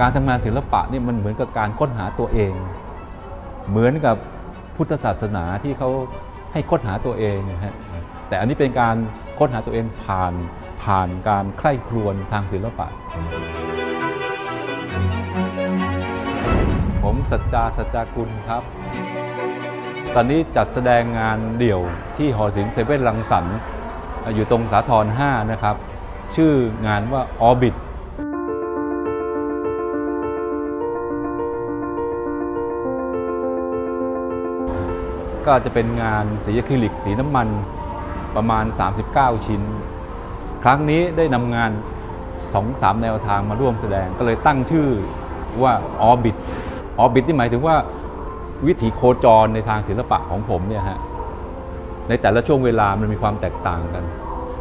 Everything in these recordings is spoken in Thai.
การทำงานศิลปะนี่มันเหมือนกับการค้นหาตัวเอง เหมือนกับพุทธศาสนาที่เขาให้ค้นหาตัวเองนะฮะแต่อันนี้เป็นการค้นหาตัวเองผ่านผ่านการใคร่ครวญทางศิลปะ ผมสัจจาสัจจากุลครับ ตอนนี้จัดแสดงงานเดี่ยวที่หอศิลป์เซเว่นรังสรรค์อยู่ตรงสาทร5นะครับ ชื่องานว่า Orbit ก็จะเป็นงานสีอะคริลิกสีน้ำมันประมาณ 39 ชิ้น ครั้งนี้ได้นำงาน 2-3 แนวทางมาร่วมแสดงก็เลยตั้งชื่อว่า Orbit Orbit นี่หมายถึงว่าวิถีโคจรในทางศิลปะของผมเนี่ยฮะในแต่ละช่วงเวลามันมีความแตกต่างกัน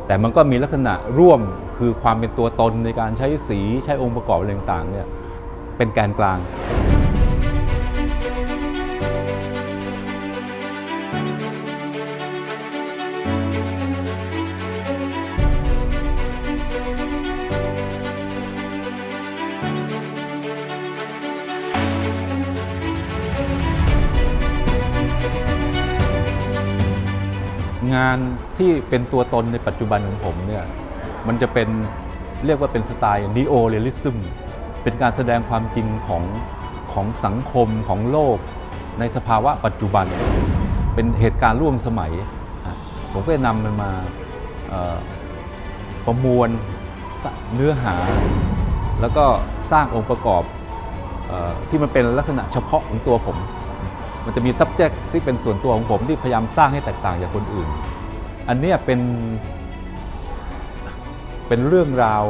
แต่มันก็มีลักษณะร่วมคือความเป็นตัวตนในการใช้สีใช้องค์ประกอบอะไรต่างๆเนี่ยเป็นแกนกลาง งานที่เป็นตัวตนในปัจจุบันของผมเนี่ยมันจะเป็นเรียกว่าเป็นสไตล์ neo realism เป็นการแสดงความจริงของของสังคมของโลก ในสภาวะปัจจุบัน เป็นเหตุการณ์ร่วมสมัย ผมก็จะนำมันมาประมวลเนื้อหา แล้วก็สร้างองค์ประกอบอที่มันเป็นลักษณะเฉพาะของตัวผม มันจะมี subject ที่เป็นส่วนตัวของผมที่พยายามสร้างให้แตกต่างจากคนอื่น อันเนี้ยเป็นเป็นเรื่องราว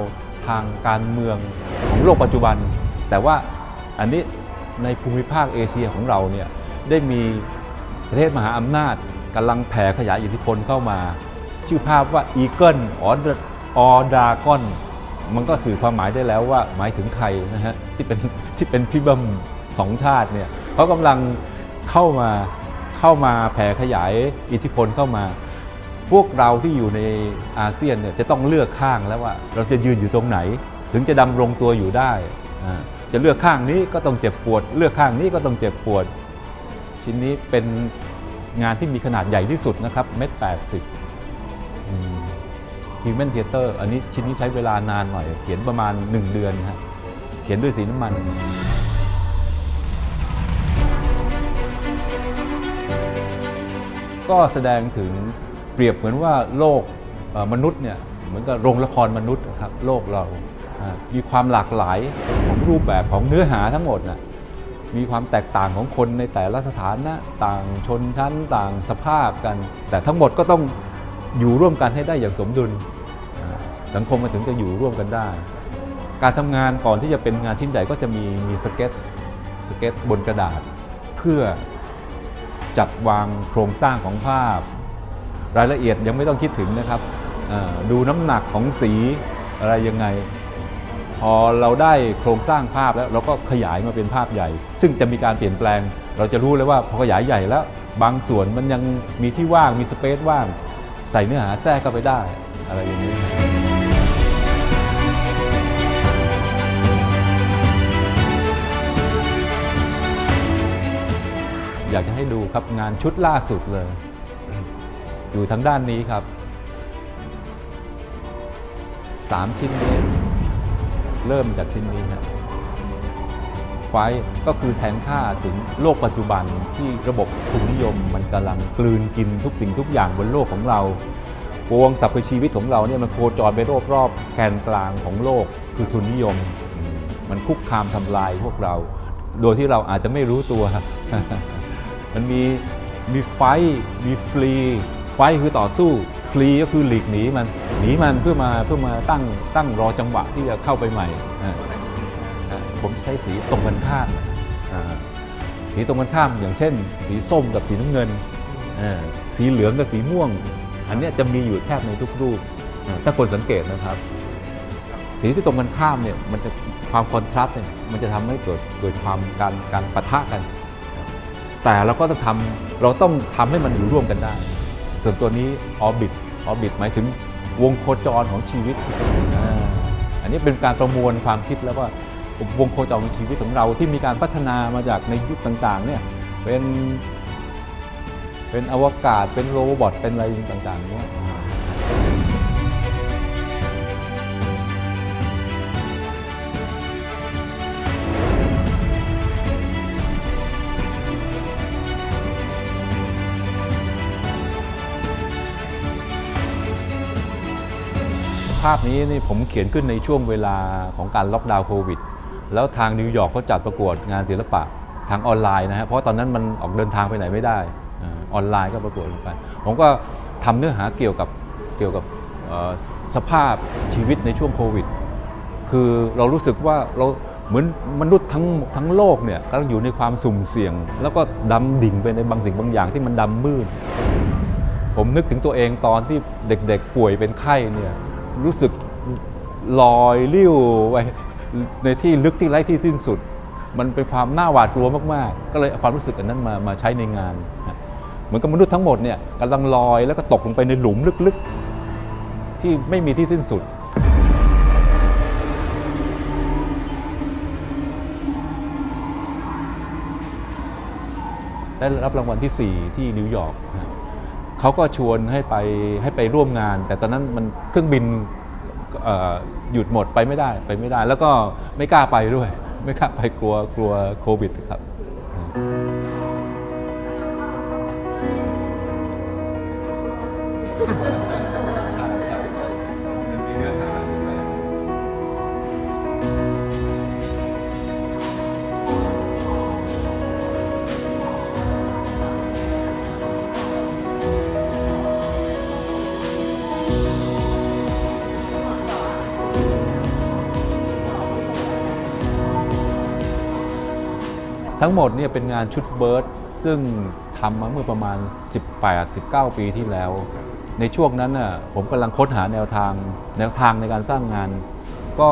ทางการเมืองของโลกปัจจุบัน แต่ว่าอันนี้ในภูมิภาคเอเชียของเราเนี่ยได้มีประเทศมหาอำนาจกำลังแผ่ขยายอิทธิพลเข้ามา ชื่อภาพว่า Eagle or or Dragon มันก็สื่อความหมายได้แล้วว่าหมายถึงใครนะฮะที่เป็นที่เป็นพิบัมสองชาติเนี่ยเขากำลัง เข้ามาเข้ามาแผ่ขยายอิทธิพลเข้ามา พวกเราที่อยู่ในอาเซียนเนี่ยจะต้องเลือกข้างแล้วว่าเราจะยืนอยู่ตรงไหน ถึงจะดำรงตัวอยู่ได้ จะเลือกข้างนี้ก็ต้องเจ็บปวด เลือกข้างนี้ก็ต้องเจ็บปวด ชิ้นนี้เป็นงานที่มีขนาดใหญ่ที่สุดนะครับเมตรแปดสิบฮิวแมนเทเตอร์อันนี้ชิ้นนี้ใช้เวลานานหน่อย เขียนประมาณ 1 เดือนฮะเขียนด้วยสีน้ำมัน ก็แสดงถึงเปรียบเหมือนว่าโลกมนุษย์เนี่ยเหมือนกับโรงละครมนุษย์นะครับโลกเรามีความหลากหลายของรูปแบบของเนื้อหาทั้งหมดนะมีความแตกต่างของคนในแต่ละสถานะต่างชนชั้นต่างสภาพกัน แต่ทั้งหมดก็ต้องอยู่ร่วมกันให้ได้อย่างสมดุลสังคมมันถึงจะอยู่ร่วมกันได้ การทำงานก่อนที่จะเป็นงานชิ้นใหญ่ก็จะมีมีสเก็ตสเก็ตบนกระดาษ เพื่อ จัดวางโครงสร้างของภาพ รายละเอียดยังไม่ต้องคิดถึงนะครับ ดูน้ำหนักของสีอะไรยังไง พอเราได้โครงสร้างภาพแล้วเราก็ขยายมาเป็นภาพใหญ่ ซึ่งจะมีการเปลี่ยนแปลง เราจะรู้เลยว่าพอขยายใหญ่แล้ว บางส่วนมันยังมีที่ว่างมีสเปซว่าง ใส่เนื้อหาแทรกเข้าไปได้อะไรอย่างนี้ อยากจะให้ดูครับงานชุดล่าสุดเลย อยู่ทางด้านนี้ครับ3ชิ้นนี้เริ่มจากชิ้นนี้ครับไฟก็คือแทนค่าถึงโลกปัจจุบันที่ระบบทุนนิยมมันกำลังกลืนกินทุกสิ่งทุกอย่างบนโลกของเราปวงสรรพชีวิตของเราเนี่ยมันโคจรไปรอบๆแกนกลางของโลกคือทุนนิยมมมันคุกคามทำลายพวกเรา โดยที่เราอาจจะไม่รู้ตัว มันมีมีไฟมีฟรี ไฟคือต่อสู้ ฟรีก็คือหลีกหนีมันหนีมันเพื่อมาเพื่อมาตั้งตั้งรอจังหวะที่จะเข้าไปใหม่ ผมใช้สีตรงกันข้ามสีตรงกันข้ามอย่างเช่น สีส้มกับสีน้ำเงิน สีเหลืองกับสีม่วง อันนี้จะมีอยู่แทบในทุกรูป ถ้าคนสังเกตนะครับ สีที่ตรงกันข้ามเนี่ยมันจะความคอนทราสต์เนี่ยมันจะทำให้เกิดเกิดความการการปะทะกัน แต่เราก็ต้องทำเราต้องทำให้มันอยู่ร่วมกันได้ ส่วนตัวนี้ออบิทออบิทหมายถึงวงโคจรของชีวิต อันนี้เป็นการประมวลความคิดแล้วว่าวงโคจรของชีวิตของเราที่มีการพัฒนามาจากในยุคต่างๆเนี่ยเป็นเป็นอวกาศเป็นโรบอทเป็นอะไรต่างๆเนี่ย ภาพนี้นี่ผมเขียนขึ้นในช่วงเวลาของการล็อกดาวน์โควิด แล้วทางนิวยอร์กเขาจัดประกวดงานศิลปะทางออนไลน์นะฮะเพราะตอนนั้นมันออกเดินทางไปไหนไม่ได้ออนไลน์ก็ประกวดลงไป ผมก็ทำเนื้อหาเกี่ยวกับเกี่ยวกับสภาพชีวิตในช่วงโควิด คือเรารู้สึกว่าเราเหมือนมนุษย์ทั้งทั้งโลกเนี่ยกำลังอยู่ในความสุ่มเสี่ยง แล้วก็ดำดิ่งไปในบางสิ่งบางอย่างที่มันดำมืด ผมนึกถึงตัวเองตอนที่เด็กๆป่วยเป็นไข้เนี่ย รู้สึกลอยลิ้วไปในที่ลึกที่ไร้ที่สิ้นสุด มันเป็นความน่าหวาดกลัวมากๆ ก็เลยเอาความรู้สึกอันนั้นมามาใช้ในงาน เหมือนกับมนุษย์ทั้งหมดเนี่ยกำลังลอยแล้วก็ตกลงไปในหลุมลึกๆ ที่ไม่มีที่สิ้นสุดได้รับรางวัลที่ 4 ที่นิวยอร์ก เขาก็ชวนให้ไปให้ไปร่วมงาน แต่ตอนนั้นมันเครื่องบินหยุดหมดไปไม่ได้ไปไม่ได้ แล้วก็ไม่กล้าไปด้วย ไม่กล้าไปกลัวกลัวโควิดครับ ทั้งหมดเนี่ยเป็นงานชุดเบิร์ดซึ่งทำมาเมื่อประมาณ 18-19 ปีที่แล้ว ในช่วงนั้นน่ะผมกำลังค้นหาแนวทางแนวทางในการสร้างงาน ก็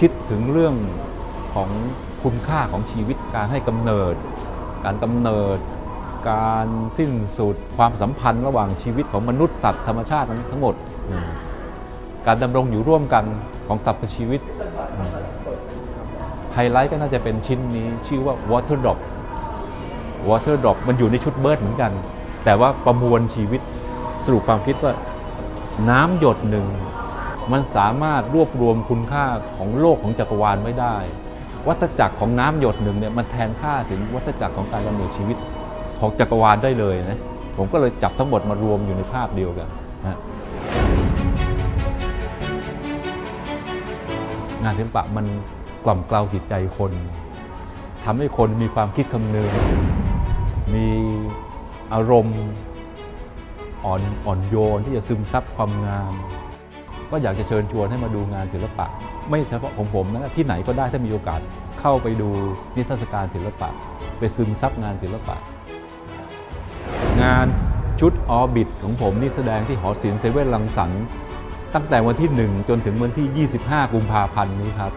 คิดถึงเรื่องของคุณค่าของชีวิตการให้กำเนิด การกำเนิด การสิ้นสุดความสัมพันธ์ระหว่างชีวิตของมนุษย์สัตว์ธรรมชาติทั้งหมดอืมการดำรงอยู่ร่วมกันของสรรพชีวิต ไฮไลท์ก็น่าจะเป็นชิ้นนี้ชื่อว่า Water Drop Water Drop มันอยู่ในชุดเบิร์ดเหมือนกัน แต่ว่าประมวลชีวิตสรุปความคิดว่าน้ำหยดหนึ่ง มันสามารถรวบรวมคุณค่าของโลกของจักรวาลไว้ได้ วัฏจักรของน้ำหยดหนึ่งเนี่ยมันแทนค่าถึงวัฏจักรของการกำเนิดชีวิตของจักรวาลได้เลยนะผมก็เลยจับทั้งหมดมารวมอยู่ในภาพเดียวกันนะงานศิลปะมัน กล่อมเกลาจิตใจคนทำให้คนมีความคิดคำนึง มีอารมณ์อ่อนอ่อนโยนที่จะซึมซับความงาม ก็อยากจะเชิญชวนให้มาดูงานศิลปะ ไม่เฉพาะของผมนะที่ไหนก็ได้ถ้ามีโอกาสเข้าไปดูนิทรรศการศิลปะ ไปซึมซับงานศิลปะ งานชุดออบิทของผมนี่แสดงที่หอศิลป์เซเว่นลังสรรตั้งแต่วันที่ 1 จนถึงวันที่ 25 กุมภาพันธ์นี้ครับ